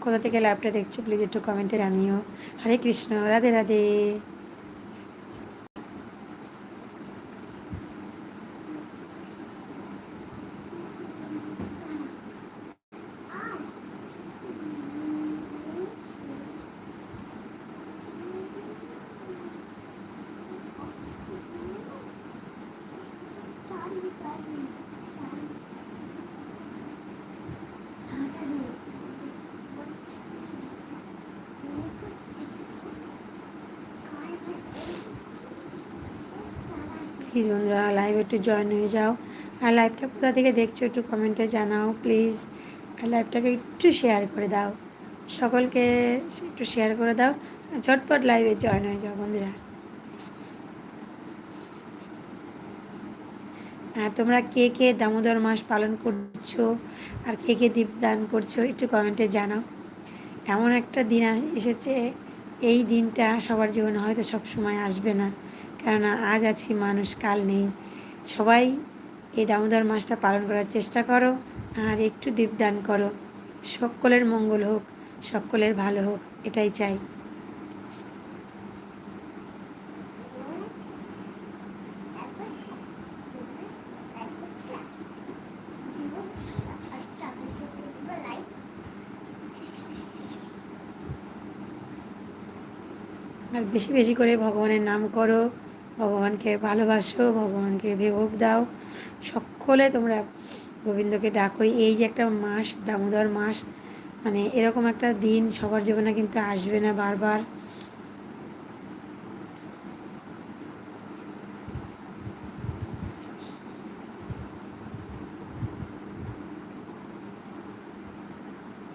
কোথা থেকে লাইভটা দেখছ? প্লিজ একটু কমেন্টে জানিও। হরে কৃষ্ণ রাধে রাধে। প্লিজ বন্ধুরা লাইভ একটু জয়েন হয়ে যাও। আর লাইভটা কোথা থেকে দেখছ একটু কমেন্টে জানাও প্লিজ আর লাইভটাকে একটু শেয়ার করে দাও। সকলকে একটু শেয়ার করে দাও। ঝটপট লাইভে জয়েন হয়ে যাও, বন্ধুরা। তোমরা কে কে দামোদর মাস পালন করছ? আর কে কে দীপদান করছ? একটু কমেন্টে জানাও। এমন একটা দিন এসেছে। এই দিনটা সবার জীবনে হয়তো সব সময় আসবে না। কেননা আজ আছি, মানুষ কাল নেই। সবাই এই দামোদর মাসটা পালন করার চেষ্টা করো আর একটু দীপদান করো। সকলের মঙ্গল হোক, সকলের ভালো হোক, এটাই চাই। আর বেশি বেশি করে ভগবানের নাম করো। ভগবানকে ভালোবাসো, ভগবানকে ভেভোগ দাও। সকলে তোমরা গোবিন্দকে ডাকো। এই যে একটা মাস, দামোদর মাস মানে এরকম একটা দিন সবার জীবনে কিন্তু আসবে না বারবার।